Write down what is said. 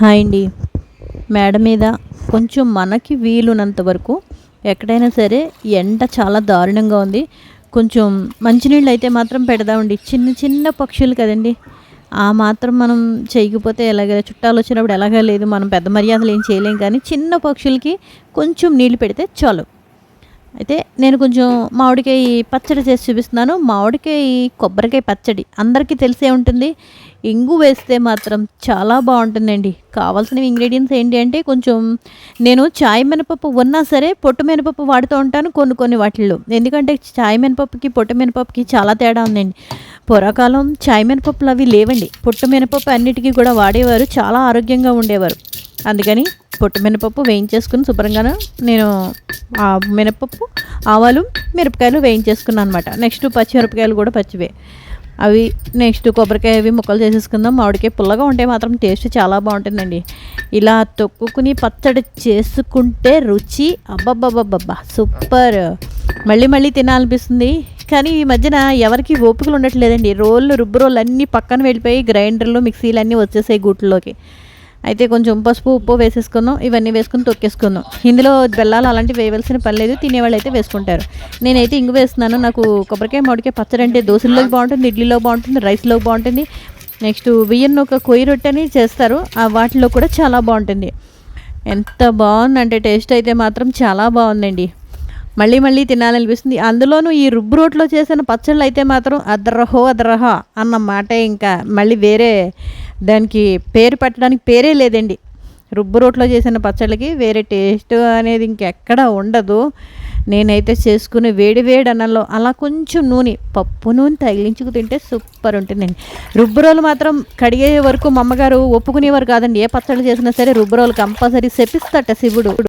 Hi అండి. మేడ మీద కొంచెం మనకి వీలున్నంత వరకు ఎక్కడైనా సరే ఎండ చాలా దారుణంగా ఉంది. కొంచెం మంచినీళ్ళు అయితే మాత్రం పెడదామండి. చిన్న చిన్న పక్షులు కదండి. ఆ మాత్రం మనం చేయకపోతే ఎలాగ? చుట్టాలు వచ్చినప్పుడు ఎలాగా లేదు. మనం పెద్ద మర్యాదలు ఏం చేయలేం. కానీ చిన్న పక్షులకి కొంచెం నీళ్ళు పెడితే చాలు. అయితే నేను కొంచెం మామిడికాయ పచ్చడి చేసి చూపిస్తున్నాను. మామిడికాయ కొబ్బరికాయ పచ్చడి అందరికీ తెలిసే ఉంటుంది. ఇంగు వేస్తే మాత్రం చాలా బాగుంటుందండి. కావాల్సిన ఇంగ్రీడియంట్స్ ఏంటి అంటే కొంచెం నేను చాయ్ మినపప్పు ఉన్నా సరే పొట్టు మినపప్పు వాడుతూ ఉంటాను కొన్ని కొన్ని వాటిల్లో. ఎందుకంటే చాయ్ మినపప్పుకి పొట్టు మినపప్పుకి చాలా తేడా ఉందండి. పూర్వకాలం చాయ్ మినపప్పులు అవి లేవండి. పొట్టు మినపప్పు అన్నిటికీ కూడా వాడేవారు. చాలా ఆరోగ్యంగా ఉండేవారు. అందుకని పొట్టు మినపప్పు వేయించేసుకుని శుభ్రంగాను నేను ఆ మినపప్పు ఆవాలు మిరపకాయలు వేయించేసుకున్నాను అనమాట నెక్స్ట్ పచ్చిమిరపకాయలు కూడా పచ్చివే. అవి నెక్స్ట్ కొబ్బరికాయ అవి ముక్కలు చేసేసుకుందాం. మామిడికాయ పుల్లగా ఉంటే మాత్రం టేస్ట్ చాలా బాగుంటుందండి. ఇలా తొక్కుకుని పచ్చడి చేసుకుంటే రుచి అబ్బబ్బబ్బబ్బబ్బా సూపర్. మళ్ళీ మళ్ళీ తినాలనిపిస్తుంది. కానీ ఈ మధ్యన ఎవరికి ఓపికలు ఉండట్లేదండి. రోళ్ళు రుబ్బు రోళ్ళు అన్నీ పక్కన వెళ్ళిపోయి గ్రైండర్లు మిక్సీలు అన్నీ వచ్చేసాయి గూట్లోకి. అయితే కొంచెం పసుపు ఉప్పు వేసేసుకుందాం ఇవన్నీ వేసుకుని తొక్కేసుకుందాం ఇందులో బెల్లాలు అలాంటివి వేయవలసిన పని లేదు. తినేవాళ్ళు అయితే వేసుకుంటారు. నేనైతే ఇంగు వేస్తున్నాను. నాకు కొబ్బరికాయ మామిడికాయ పచ్చడి అంటే దోశల్లోకి బాగుంటుంది ఇడ్లీలో బాగుంటుంది రైస్లోకి బాగుంటుంది. నెక్స్ట్ బియ్యం ఒక కొయ్యి రొట్టె అని చేస్తారు. ఆ వాటిలో కూడా చాలా బాగుంటుంది. ఎంత బాగుందంటే టేస్ట్ అయితే మాత్రం చాలా బాగుందండి. మళ్ళీ మళ్ళీ తినాలనిపిస్తుంది. అందులోనూ ఈ రుబ్బు రోట్లో చేసిన పచ్చళ్ళు అయితే మాత్రం అద్రహో అద్రహో అన్న మాటే ఇంకా మళ్ళీ వేరే దానికి పేరు పెట్టడానికి పేరే లేదండి. రుబ్బు రోట్లో చేసిన పచ్చళ్ళకి వేరే టేస్ట్ అనేది ఇంకెక్కడ ఉండదు. నేనైతే చేసుకుని వేడి వేడి అన్నంలో అలా కొంచెం నూనె పప్పు నూనె తగిలించుకు తింటే సూపర్ ఉంటుందండి. రుబ్బురోలు మాత్రం కడిగే వరకు మా అమ్మగారు ఒప్పుకునేవారు కాదండి. ఏ పచ్చళ్ళు చేసినా సరే రుబ్బురోలు కంపల్సరీ శపిస్తట శివుడు.